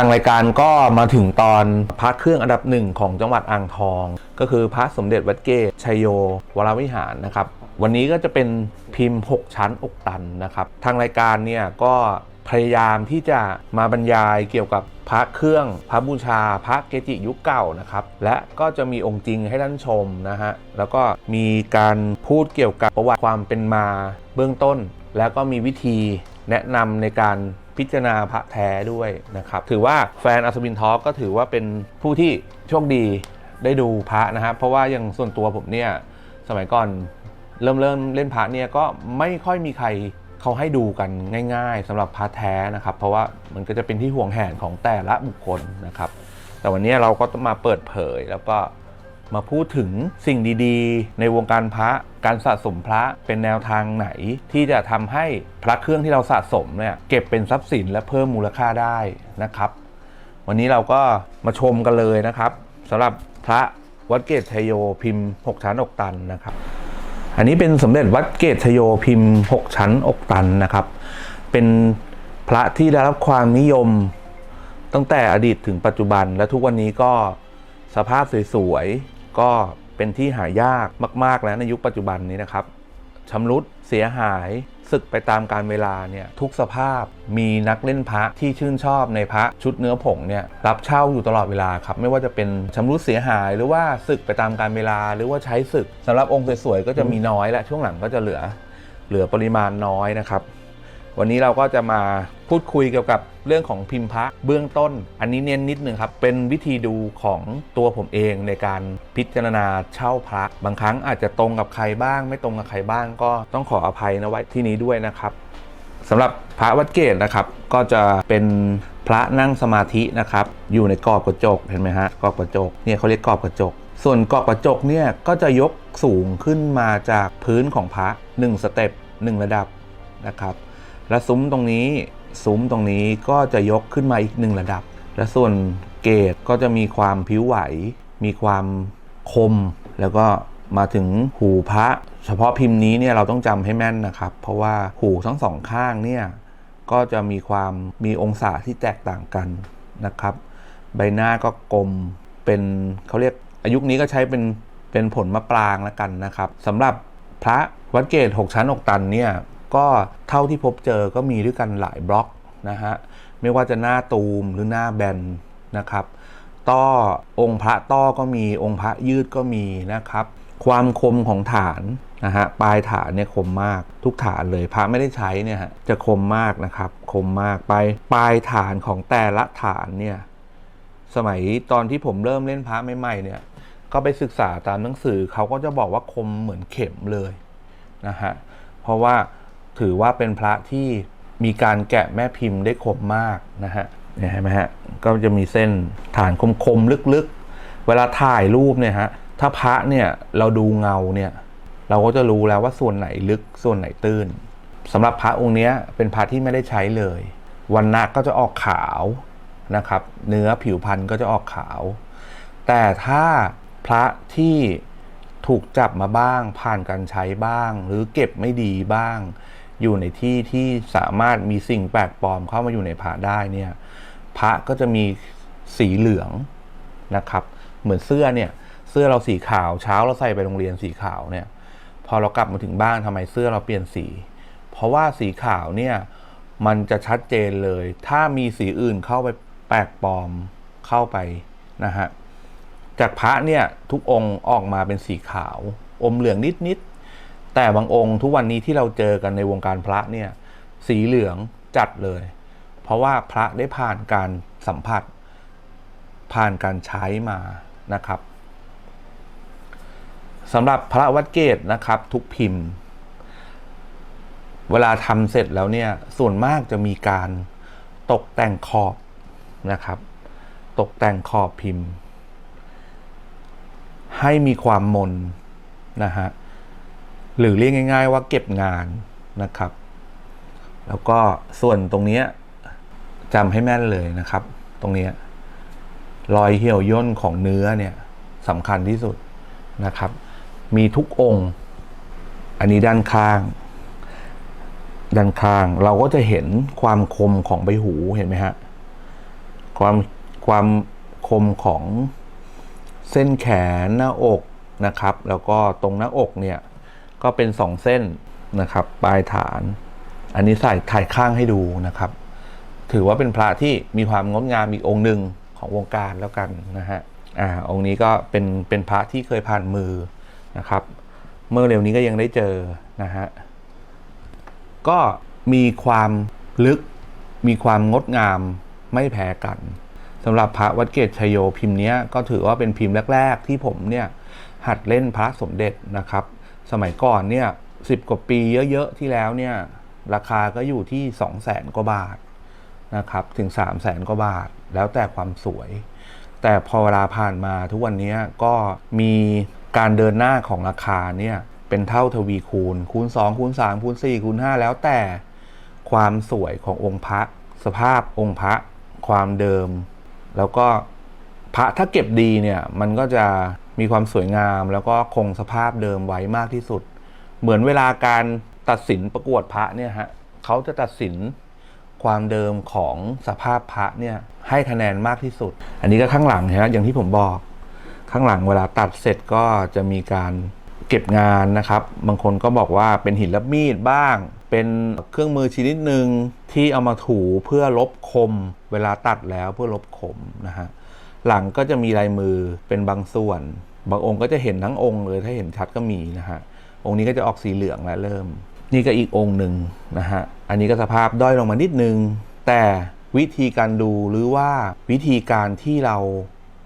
ทางรายการก็มาถึงตอนพระเครื่องอันดับหนึ่งของจังหวัดอ่างทอง ก็คือพระสมเด็จวัดเกตชัยโยวรวิหารนะครับ วันนี้ก็จะเป็นพิมพ์ 6 ชั้นอกตันนะครับ ทางรายการเนี่ยก็พยายามที่จะมาบรรยายเกี่ยวกับพระเครื่อง พระบูชา พระเกจิยุคเก่านะครับ และก็จะมีองค์จริงให้ท่านชมนะฮะ แล้วก็มีการพูดเกี่ยวกับประวัติความเป็นมาเบื้องต้น แล้วก็มีวิธีแนะนำในการ พิจารณาพระแท้ด้วยนะครับ ถือว่าแฟนอัศวินทอล์กก็ถือว่าเป็นผู้ที่โชคดีได้ดูพระนะครับ เพราะว่าอย่างส่วนตัวผมเนี่ยสมัยก่อนเริ่มเริ่มเล่นพระเนี่ยก็ไม่ค่อยมีใครเขาให้ดูกันง่าย ๆสำหรับพระแท้นะครับ เพราะว่ามันก็จะเป็นที่ห่วงแหนของแต่ละบุคคลนะครับ แต่วันนี้เราก็มาเปิดเผยแล้วก็ มาพูดถึงสิ่งดีๆ ในวงการพระการสะสมพระเป็นแนวทางไหน ที่จะทำให้พระเครื่องที่เราสะสมเนี่ยเก็บเป็นทรัพย์สินและเพิ่มมูลค่าได้นะครับ วันนี้เราก็มาชมกันเลยนะครับสำหรับพระวัดเกตชโยพิมพ์ 6 ชั้นอกตันนะครับ อันนี้เป็นสมเด็จวัดเกตชโยพิมพ์ 6 ชั้นอกตันนะครับ เป็นพระที่ได้รับความนิยมตั้งแต่อดีตถึงปัจจุบันและทุกวันนี้ก็สภาพสวยๆ ก็เป็นที่หายากมาก ๆ แล้วในยุคปัจจุบันนี้นะครับชำรุดเสียหายสึกไปตามการเวลาเนี่ยทุกสภาพมีนักเล่นพระที่ชื่นชอบในพระชุดเนื้อผงเนี่ยรับเช่าอยู่ตลอดเวลาครับไม่ว่าจะเป็นชำรุดเสียหายหรือว่าสึกไปตามการเวลาหรือว่าใช้สึกสำหรับองค์สวยๆก็จะมีน้อยและช่วงหลังก็จะเหลือ เหลือปริมาณน้อยนะครับ วันนี้เราก็จะมาพูดคุยเกี่ยวกับเรื่องของพิมพ์พระเบื้องต้น อันนี้เน้นนิดนึงครับ เป็นวิธีดูของตัวผมเองในการพิจารณาเช่าพระ บางครั้งอาจจะตรงกับใครบ้าง ไม่ตรงกับใครบ้าง ก็ต้องขออภัยนะไว้ที่นี้ด้วยนะครับสำหรับพระวัดเกตนะครับ ก็จะเป็นพระนั่งสมาธินะครับ อยู่ในกรอบกระจกเห็นไหมฮะกรอบกระจกเนี่ยเขาเรียกกรอบกระจก ส่วนกรอบกระจกเนี่ยก็จะยกสูงขึ้นมาจากพื้นของพระ 1 สเต็ป1ระดับนะครับ และซุ้มตรงนี้ซุ้มตรงนี้ก็จะยกขึ้นมาอีกหนึ่งระดับ และส่วนเกตก็จะมีความผิวไหว มีความคม แล้วก็มาถึงหูพระ เฉพาะพิมพ์นี้เนี่ยเราต้องจำให้แม่นนะครับ เพราะว่าหูทั้งสองข้างเนี่ยก็จะมีความมีองศาที่แตกต่างกันนะครับ ใบหน้าก็กลมเป็นเขาเรียกอายุนี้ก็ใช้เป็นเป็นผลมะปรางแล้วกันนะครับสำหรับพระวัดเกต 6 ชั้นอกตันเนี่ย ก็เท่าที่พบเจอก็มีด้วยกันหลายบล็อกนะฮะไม่ว่าจะหน้าตูมหรือหน้าแบนนะครับต้อองค์พระต้อก็มีองค์พระยืดก็มีนะครับ ความคมของฐานนะฮะปลายฐานเนี่ยคมมากทุกฐานเลยพระไม่ได้ใช้เนี่ยฮะจะคมมากนะครับคมมากไปปลายฐานของแต่ละฐานเนี่ยสมัยตอนที่ผมเริ่มเล่นพระใหม่ๆเนี่ยก็ไปศึกษาตามหนังสือเขาก็จะบอกว่าคมเหมือนเข็มเลยนะฮะเพราะว่า ถือว่าเป็นพระที่มีการแกะแม่พิมพ์ได้คมมากนะฮะเนี่ยเห็นไหมฮะก็จะมีเส้นฐานคมๆลึกๆ เวลาถ่ายรูปเนี่ยฮะถ้าพระเนี่ยเราดูเงาเนี่ยเราก็จะรู้แล้วว่าส่วนไหนลึกส่วนไหนตื้นสำหรับพระองค์เนี้ยเป็นพระที่ไม่ได้ใช้เลย วันนะก็จะออกขาวนะครับ เนื้อผิวพันธุ์ก็จะออกขาว แต่ถ้าพระที่ถูกจับมาบ้างผ่านการใช้บ้าง หรือเก็บไม่ดีบ้าง อยู่ในที่ที่สามารถมีสิ่งแปลกปลอมเข้ามาอยู่ในพระได้เนี่ยพระก็จะมีสีเหลืองนะครับ เหมือนเสื้อเนี่ยเสื้อเราสีขาวเช้าเราใส่ไปโรงเรียนสีขาวเนี่ยพอเรากลับมาถึงบ้านทำไมเสื้อเราเปลี่ยนสี เพราะว่าสีขาวเนี่ยมันจะชัดเจนเลย ถ้ามีสีอื่นเข้าไปแปลกปลอมเข้าไปนะฮะจากพระเนี่ยทุกองค์ออกมาเป็นสีขาว อมเหลืองนิดๆ แต่บางองค์ทุกวันนี้ที่เราเจอกันในวงการพระเนี่ยสีเหลืองจัดเลย เพราะว่าพระได้ผ่านการสัมผัส ผ่านการใช้มานะครับสำหรับพระวัดเกตนะครับ ทุกพิมพ์ เวลาทำเสร็จแล้วเนี่ยส่วนมากจะมีการตกแต่งขอบนะครับ ตกแต่งขอบพิมพ์ ให้มีความมนนะฮะ หรือเรียกง่าย ๆ ว่าเก็บงานนะครับ แล้วก็ส่วนตรงนี้จำให้แม่นเลยนะครับ ตรงนี้รอยเหี่ยวย่นของเนื้อเนี่ยสำคัญที่สุดนะครับ มีทุกองค์ อันนี้ด้านข้าง ด้านข้างเราก็จะเห็นความคมของใบหูเห็นไหมฮะความความคมของเส้นแขนหน้าอกนะครับ แล้วก็ตรงหน้าอกเนี่ย ก็เป็นสองเส้นนะครับ ปลายฐาน อันนี้ใส่ถ่ายข้างให้ดูนะครับ ถือว่าเป็นพระที่มีความงดงามอีกองค์หนึ่งของวงการแล้วกันนะฮะอ่าองค์นี้ก็เป็นเป็นพระที่เคยผ่านมือนะครับ เมื่อเร็วนี้ก็ยังได้เจอนะฮะก็มีความลึกมีความงดงามไม่แพ้กันสำหรับพระวัดเกตชยโยพิมพ์เนี้ยก็ถือว่าเป็นพิมพ์แรก ๆ ที่ผมเนี่ยหัดเล่นพระสมเด็จนะครับ สมัยก่อนเนี่ยสิบกว่าปีเยอะๆที่แล้วเนี่ยราคาก็อยู่ที่สองแสนกว่าบาทนะครับถึงสามแสนกว่าบาท แล้วแต่ความสวย แต่พอเวลาผ่านมาทุกวันนี้ก็มีการเดินหน้าของราคาเนี่ยเป็นเท่าทวีคูณ คูณ 2 คูณ 3 คูณ 4 คูณ 5 แล้วแต่ความสวยขององค์พระสภาพองค์พระความเดิม แล้วก็พระถ้าเก็บดีเนี่ยมันก็จะ มีความสวยงาม แล้วก็คงสภาพเดิมไว้มากที่สุด เหมือนเวลาการตัดสินประกวดพระเนี่ยฮะเขาจะตัดสินความเดิมของสภาพพระเนี่ยให้คะแนนมากที่สุด อันนี้ก็ข้างหลังฮะอย่างที่ผมบอก ข้างหลังเวลาตัดเสร็จก็จะมีการเก็บงานนะครับ บางคนก็บอกว่าเป็นหินรับมีดบ้าง เป็นเครื่องมือชนิดหนึ่งที่เอามาถูเพื่อลบคม เวลาตัดแล้วเพื่อลบคมนะฮะหลังก็จะมีลายมือเป็นบางส่วน บางองค์ก็จะเห็นทั้งองค์เลยถ้าเห็นชัดก็มีนะฮะองค์นี้ก็จะออกสีเหลืองแล้วเริ่ม นี่ก็อีกองค์หนึ่งนะฮะอันนี้ก็สภาพด้อยลงมานิดนึง แต่วิธีการดูหรือว่าวิธีการที่เรา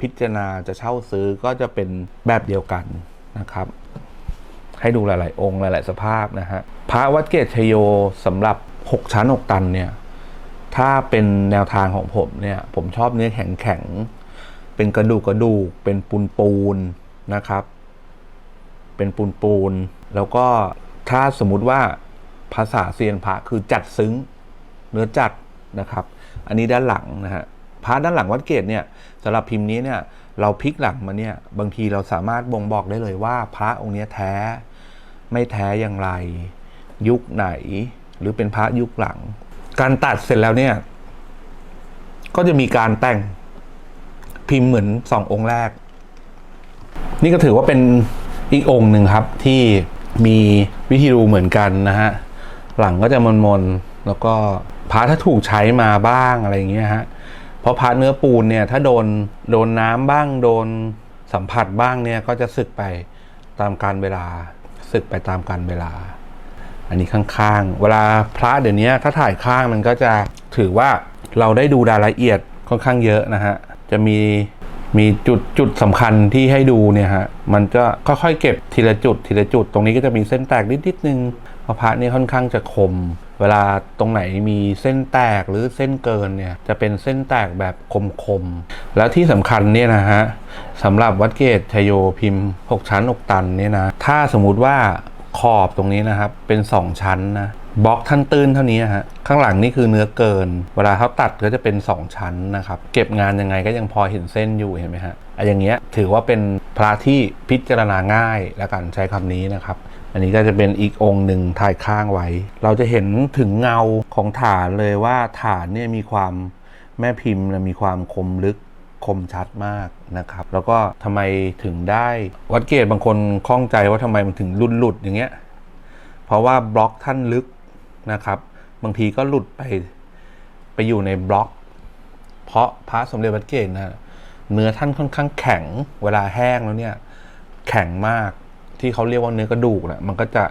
พิจารณาจะเช่าซื้อก็จะเป็นแบบเดียวกันนะครับ ให้ดูหลาย ๆ องค์หลาย ๆ สภาพนะฮะพระวัดเกตชโยสำหรับ 6 ชั้น 6 ตันเนี่ยถ้าเป็นแนวทางของผมเนี่ยผมชอบเนื้อแข็งแข็งๆเป็นกระดูกกระดูกเป็นปูนปูน นะครับ เป็นปูนปูน แล้วก็ถ้าสมมุติว่าภาษาเซียนพระคือจัดซึ้งเนื้อจัดนะครับ อันนี้ด้านหลังนะฮะพระด้านหลังวัดเกตเนี่ยสำหรับพิมพ์นี้เนี่ยเราพลิกหลังมาเนี่ยบางทีเราสามารถบ่งบอกได้เลยว่า พระองค์เนี้ยแท้ไม่แท้อย่างไร ยุคไหน หรือเป็นพระยุคหลัง การตัดเสร็จแล้วเนี่ย ก็จะมีการแต่งพิมพ์เหมือนสององค์แรก นี่ก็ถือว่าเป็นอีกองค์หนึ่งครับที่มีวิธีดูเหมือนกันนะฮะ หลังก็จะมนๆแล้วก็พระถ้าถูกใช้มาบ้างอะไรอย่างเงี้ยฮะ เพราะพระเนื้อปูนเนี่ยถ้าโดนโดนน้ำบ้างโดนสัมผัสบ้างเนี่ยก็จะสึกไปตามการเวลาสึกไปตามการเวลา อันนี้ข้างๆ เวลาพระเดี๋ยวนี้ถ้าถ่ายข้างมันก็จะถือว่าเราได้ดูรายละเอียดค่อนข้างเยอะนะฮะ จะมี มีจุดจุดสำคัญที่ให้ดูเนี่ยฮะ มันจะค่อยๆเก็บทีละจุดทีละจุด ตรงนี้ก็จะมีเส้นแตกนิดๆนึงเพราะพระนี่ค่อนข้างจะคม เวลาตรงไหนมีเส้นแตกหรือเส้นเกินเนี่ยจะเป็นเส้นแตกแบบคมๆ แล้วที่สำคัญเนี่ยนะฮะสำหรับวัดเกตชโยพิมพ์ 6 ชั้น 6 ตันเนี่ยนะ ถ้าสมมุติว่าขอบตรงนี้นะครับเป็น 2 ชั้นนะ บล็อกท่านตื้นเท่านี้ฮะข้างหลังนี่คือเนื้อเกิน เวลาเขาตัดก็จะเป็น 2 ชั้นนะครับ เก็บงานยังไงก็ยังพอเห็นเส้นอยู่เห็นไหมฮะไอ้อย่างเงี้ยถือว่าเป็นพระที่พิจารณาง่ายแล้วกันใช้คำนี้นะครับ อันนี้ก็จะเป็นอีกองค์หนึ่งถ่ายข้างไว้ เราจะเห็นถึงเงาของฐานเลยว่าฐานเนี่ยมีความแม่พิมพ์มีความคมลึกคมชัดมากนะครับ แล้วก็ทำไมถึงได้วัดเกตบางคนข้องใจว่าทำไมมันถึงรุนหลุดอย่างเงี้ยเพราะว่าบล็อกท่านลึก นะครับ บางทีก็หลุดไปไปอยู่ในบล็อก เพราะพระสมเด็จวัดเกตนะเนื้อท่านค่อนข้างแข็งเวลาแห้งแล้วเนี่ยแข็งมากที่เขาเรียกว่าเนื้อกระดูกนะมันก็จะ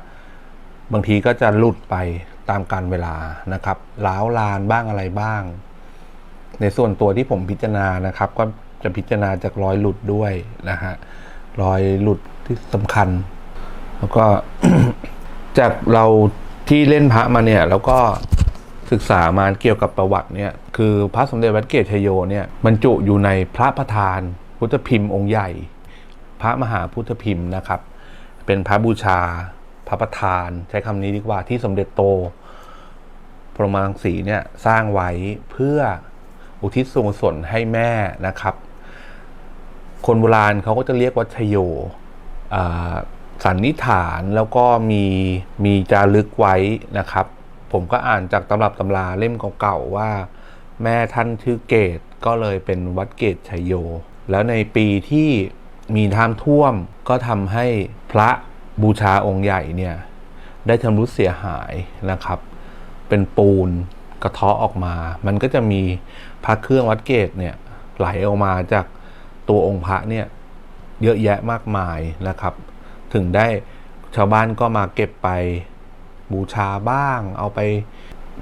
บางทีก็จะหลุดไปตามการเวลานะครับล้าวลานบ้างอะไรบ้าง ในส่วนตัวที่ผมพิจารณานะครับ ก็จะพิจารณาจากรอยหลุดด้วยนะฮะรอยหลุดที่สำคัญ แล้วก็จากเรา ที่เล่นพระมาเนี่ยแล้วก็ศึกษามาเกี่ยวกับประวัติเนี่ยคือพระสมเด็จวัดเกตชยโยเนี่ยบรรจุอยู่ในพระประธาน พุทธพิมพ์องค์ใหญ่ พระมหาพุทธพิมพ์นะครับ เป็นพระบูชา พระประธาน ใช้คำนี้ดีกว่าที่สมเด็จโตพรหมังสีเนี่ยสร้างไว้เพื่ออุทิศส่วนกุศลให้แม่นะครับ คนโบราณเขาก็จะเรียกว่าชโยอ่า สันนิษฐานแล้วก็มีมีจารึกไว้นะครับ ผมก็อ่านจากตำรับตำราเล่มเก่าๆว่า แม่ท่านชื่อเกตก็เลยเป็นวัดเกตชัยโย แล้วในปีที่มีน้ำท่วมก็ทำให้พระบูชาองค์ใหญ่เนี่ยได้ชำรุดเสียหายนะครับ เป็นปูนกระเทาะออกมา มันก็จะมีพระเครื่องวัดเกตเนี่ยไหลออกมาจากตัวองค์พระเนี่ยเยอะแยะมากมายนะครับ ถึงได้ชาวบ้านก็มาเก็บไปบูชาบ้าง เอาไป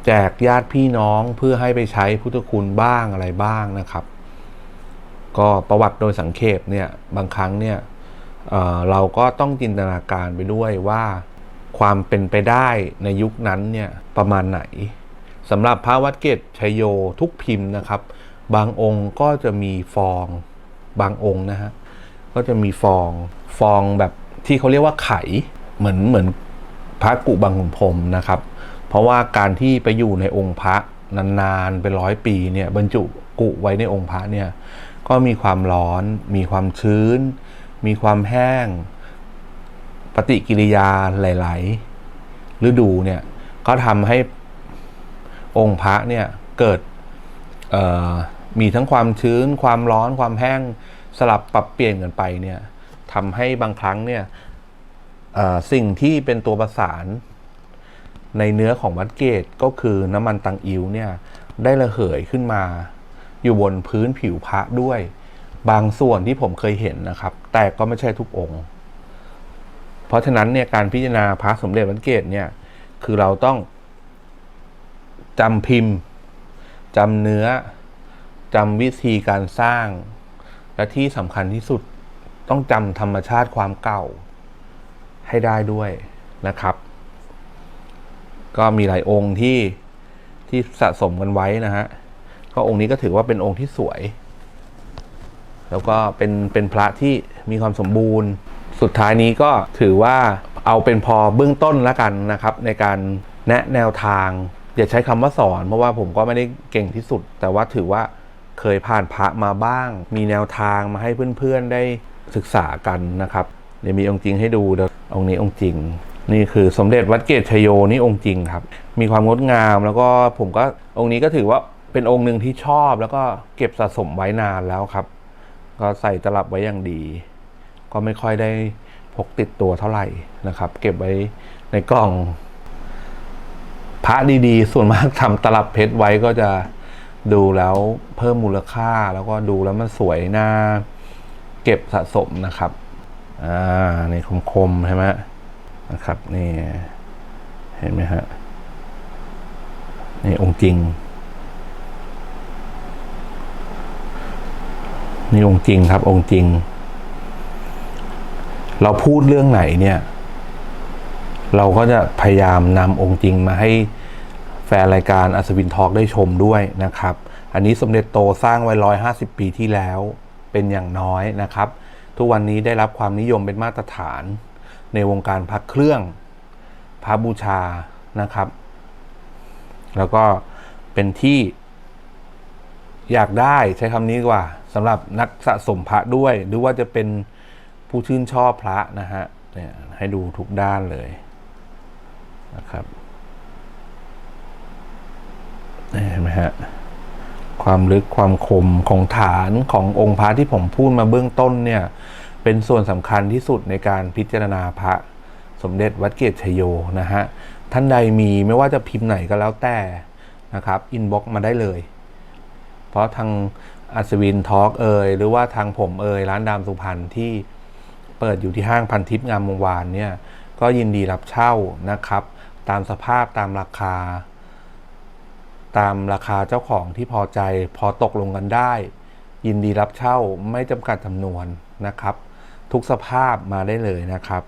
แจกญาติพี่น้องเพื่อให้ไปใช้พุทธคุณบ้างอะไรบ้างนะครับ ก็ประวัติโดยสังเขปเนี่ยบางครั้งเนี่ยเออเราก็ต้องจินตนาการไปด้วยว่าความเป็นไปได้ในยุคนั้นเนี่ยประมาณไหนสำหรับพระวัดเกตชัยโยทุกพิมพ์นะครับ บางองค์ก็จะมีฟอง บางองค์นะฮะก็จะมีฟองฟองแบบ ที่เขาเรียกว่าไขเหมือนเหมือนพระกุบางขุนพรมนะครับ เพราะว่าการที่ไปอยู่ในองค์พระนานๆเป็นร้อยปีเนี่ยบรรจุกุไว้ในองค์พระเนี่ยก็มีความร้อน มีความชื้น มีความแห้ง ปฏิกิริยาหลาย ๆ ฤดูเนี่ยก็ทำให้องค์พระเนี่ยเกิดมีทั้งความชื้น ความร้อนความแห้งสลับปรับเปลี่ยนกันไปเนี่ย ทำให้บางครั้งเนี่ยสิ่งที่เป็นตัวประสานในเนื้อของวัดเกตก็คือน้ำมันตังอิวเนี่ยได้ระเหยขึ้นมา อยู่บนพื้นผิวพระด้วย บางส่วนที่ผมเคยเห็นนะครับ แต่ก็ไม่ใช่ทุกองค์ เพราะฉะนั้นเนี่ยการพิจารณาพระสมเด็จวัดเกตเนี่ยคือเราต้องจำพิมพ์จำเนื้อจำวิธีการสร้าง และที่สำคัญที่สุด ต้องจำธรรมชาติความเก่าให้ได้ด้วยนะครับ ก็มีหลายองค์ที่ที่สะสมกันไว้นะฮะก็องค์นี้ก็ถือว่าเป็นองค์ที่สวย แล้วก็เป็นเป็นพระที่มีความสมบูรณ์ สุดท้ายนี้ก็ถือว่าเอาเป็นพอเบื้องต้นแล้วกันนะครับ ในการแนะแนวทาง อย่าใช้คำว่าสอน เพราะว่าผมก็ไม่ได้เก่งที่สุด แต่ว่าถือว่าเคยผ่านพระมาบ้าง มีแนวทางมาให้เพื่อนๆได้ ศึกษากันนะครับเดี๋ยวมีองค์จริงให้ดูเดี๋ยวองค์นี้องค์จริง นี่คือสมเด็จวัดเกตชโยนี่องค์จริงครับ มีความงดงามแล้วก็ผมก็องค์นี้ก็ถือว่าเป็นองค์หนึ่งที่ชอบแล้วก็เก็บสะสมไว้นานแล้วครับ ก็ใส่ตลับไว้อย่างดี ก็ไม่ค่อยได้พกติดตัวเท่าไหร่นะครับ เก็บไว้ในกล่อง พระดีๆ ส่วนมากทำตลับเพชรไว้ก็จะดูแล้วเพิ่มมูลค่าแล้วก็ดูแล้วมันสวยน่า เก็บสะสมนะครับ อ่า นี่คมๆใช่ไหมนะครับ นี่ เห็นไหมฮะ นี่องค์จริง นี่องค์จริงครับ องค์จริง เราพูดเรื่องไหนเนี่ย เราก็จะพยายามนำองค์จริงมาให้แฟนรายการอัศวินทอกได้ชมด้วยนะครับ อันนี้สมเด็จโตสร้างไว้ร้อยห้าสิบปีที่แล้ว เป็นอย่างน้อยนะครับ ทุกวันนี้ได้รับความนิยมเป็นมาตรฐาน ในวงการพระเครื่องพระบูชานะครับ แล้วก็เป็นที่อยากได้ใช้คำนี้กว่าสำหรับนักสะสมพระด้วย หรือว่าจะเป็นผู้ชื่นชอบพระนะฮะเนี่ยให้ดูทุกด้านเลยนะครับเห็นไหมฮะ ความลึกความคมของฐานขององค์พระที่ผมพูดมาเบื้องต้นเนี่ยเป็นส่วนสำคัญที่สุดในการพิจารณาพระสมเด็จวัดเกตชโยนะฮะท่านใดมีไม่ว่าจะพิมพ์ไหนก็แล้วแต่นะครับอินบ็อกมาได้เลย เพราะทางอัศวินทอล์กเอยหรือว่าทางผมเอยร้านดามสุพรรณที่เปิดอยู่ที่ห้างพันทิพย์งามวงวานเนี่ยก็ยินดีรับเช่านะครับ ตามสภาพตามราคา ตามราคาเจ้าของที่พอใจ พอตกลงกันได้ ยินดีรับเช่าไม่จำกัดจำนวนนะครับ ทุกสภาพมาได้เลยนะครับ